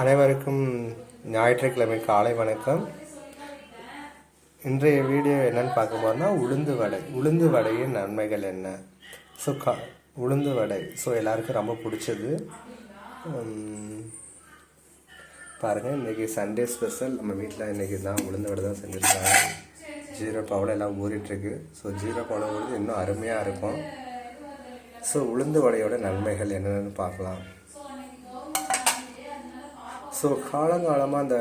அனைவருக்கும் ஞாயிற்றுக்கிழமை காலை வணக்கம். இன்றைய வீடியோ என்னன்னு பார்க்க போறோம்னா உளுந்து வடை. உளுந்து வடையின் நன்மைகள் என்ன? ஸோ கா உளுந்து வடை. ஸோ எல்லாருக்கும் ரொம்ப பிடிச்சது. பாருங்கள் இன்றைக்கி இன்னைக்கு சண்டே ஸ்பெஷல் நம்ம வீட்டில் இன்றைக்கி தான் உளுந்து வடை தான் செஞ்சுருக்காங்க. ஜீரோ பவுடர் எல்லாம் ஊறிட்டுருக்கு. ஸோ ஜீரோ பவுடர் ஊறுது இன்னும் அருமையாக இருக்கும். ஸோ உளுந்து வடையோட நன்மைகள் என்னென்னு பார்க்கலாம். ஸோ காலங்காலமாக அந்த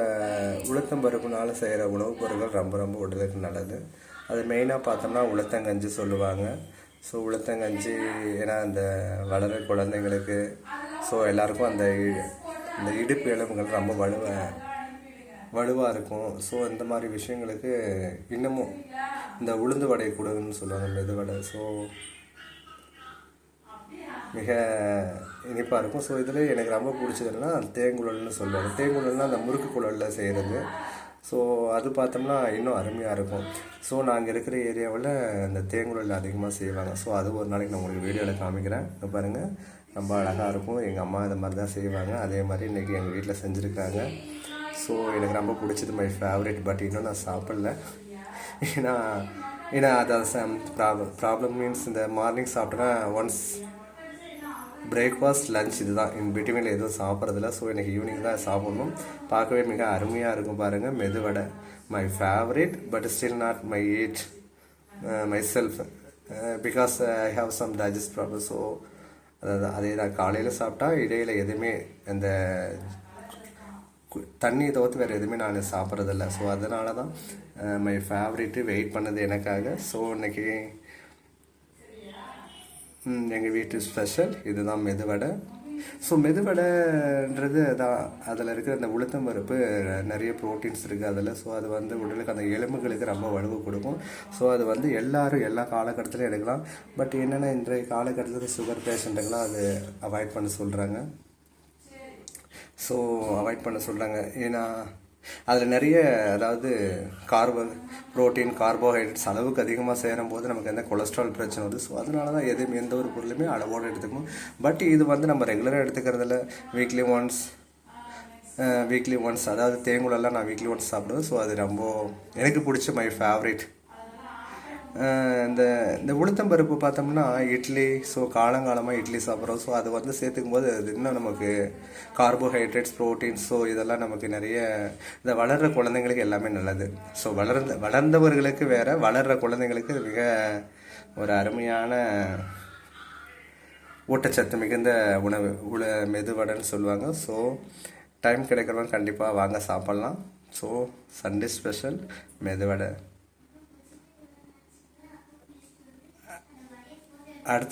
உளுத்தம்பருப்புனால் செய்கிற உணவுப் பொருட்கள் ரொம்ப ரொம்ப உடலுக்கு நல்லது. அது மெயினாக பார்த்தோம்னா உளுத்தங்கஞ்சி சொல்லுவாங்க. ஸோ உளுத்தங்கஞ்சி ஏன்னா அந்த வளர குழந்தைங்களுக்கு ஸோ எல்லாருக்கும் அந்த இ- இந்த இடுப்பு எலும்புகள் ரொம்ப வலுவ வலுவாக இருக்கும். ஸோ இந்த மாதிரி விஷயங்களுக்கு இன்னமும் இந்த உளுந்து வடை கொடுங்கன்னு சொல்லுவாங்க மெது வடை. ஸோ மிக இனிப்பாக இருக்கும். ஸோ இதில் எனக்கு ரொம்ப பிடிச்சதுன்னா தேங்குழல்னு சொல்லுவாங்க. தேங்குழல்னா அந்த முறுக்கு குழலில் செய்கிறது ஸோ அது பார்த்தோம்னா இன்னும் அருமையாக இருக்கும். ஸோ நாங்கள் இருக்கிற ஏரியாவில் இந்த தேங்குழல் அதிகமாக செய்வாங்க. ஸோ அது ஒரு நாளைக்கு நான் உங்களுக்கு வீடியோவில் காமிக்கிறேன். பாருங்கள் ரொம்ப அழகாக இருக்கும். எங்கள் அம்மா இந்த மாதிரி தான் செய்வாங்க. அதே மாதிரி இன்றைக்கி எங்கள் வீட்டில் செஞ்சுருக்காங்க. ஸோ எனக்கு ரொம்ப பிடிச்சது மை ஃபேவரட் பட் இன்னும் நான் சாப்பிடல. ஏன்னா ஏன்னா அது ப்ராப்ளம் ப்ராப்ளம் மீன்ஸ் இந்த மார்னிங் சாப்பிட்டேன்னா ஒன்ஸ் பிரேக்ஃபாஸ்ட் லஞ்ச் இதுதான். இன் பிட்வீனில் எதுவும் சாப்பிட்றதில்ல. ஸோ எனக்கு ஈவினிங் தான் சாப்பிடணும். பார்க்கவே மிக அருமையாக இருக்கும் பாருங்கள் medu vada. My favourite but still not my age myself because I have some digest problem so அதாவது அதே தான். காலையில் சாப்பிட்டா இடையில் எதுவுமே அந்த கு- தண்ணி தவிர்த்து வேறு எதுவுமே நான் சாப்பிட்றதில்ல. ஸோ அதனால தான் மை uh, ஃபேவரேட்டு வெயிட் பண்ணது எனக்காக. ஸோ இன்றைக்கி எங்கள் வீட்டு ஸ்பெஷல் இதுதான் மெதுவடை. ஸோ மெதுவடைன்றது அதான். அதில் இருக்கிற அந்த உளுத்தம் பருப்பு நிறைய ப்ரோட்டீன்ஸ் இருக்குது அதில். ஸோ அது வந்து உடலுக்கு அந்த எலும்புகளுக்கு ரொம்ப வலுவு கொடுக்கும். ஸோ அது வந்து எல்லோரும் எல்லா காலகட்டத்திலும் எடுக்கலாம். பட் என்னென்னா இன்றைய காலகட்டத்தில் சுகர் பேஷண்ட்டுக்கெல்லாம் அது அவாய்ட் பண்ண சொல்கிறாங்க ஸோ அவாய்ட் பண்ண சொல்கிறாங்க ஏன்னா அதில் நிறைய அதாவது கார்போ புரோட்டீன் கார்போஹைட்ரேட்ஸ் அளவுக்கு அதிகமாக சேரும் போது நமக்கு எந்த கொலஸ்ட்ரால் பிரச்சனை வருது. ஸோ அதனால தான் எதுவும் எந்த ஒரு பொருளுமே அளவோடு எடுத்துக்கணும். பட் இது வந்து நம்ம ரெகுலராக எடுத்துக்கிறதுல வீக்லி ஒன்ஸ் வீக்லி ஒன்ஸ் அதாவது தேங்குலெல்லாம் நான் வீக்லி ஒன்ஸ் சாப்பிடுவேன். ஸோ அது ரொம்ப எனக்கு பிடிச்ச மை ஃபேவரேட் இந்த இந்த உளுத்தம்பருப்பு பார்த்தோம்னா இட்லி ஸோ காலங்காலமாக இட்லி சாப்பிட்றோம். ஸோ அது வந்து சேர்த்துக்கும் போது அது இன்னும் நமக்கு கார்போஹைட்ரேட்ஸ் ப்ரோட்டீன்ஸ் ஸோ இதெல்லாம் நமக்கு நிறைய இந்த வளர்கிற குழந்தைங்களுக்கு எல்லாமே நல்லது. ஸோ வளர்ந்த வளர்ந்தவர்களுக்கு வேறு வளர்கிற குழந்தைங்களுக்கு மிக ஒரு அருமையான ஊட்டச்சத்து மிகுந்த உணவு. உல மெதுவடைன்னு சொல்லுவாங்க. ஸோ டைம் கிடைக்கிறவங்க கண்டிப்பாக வாங்க சாப்பிட்லாம். So Sunday special medu vada. artık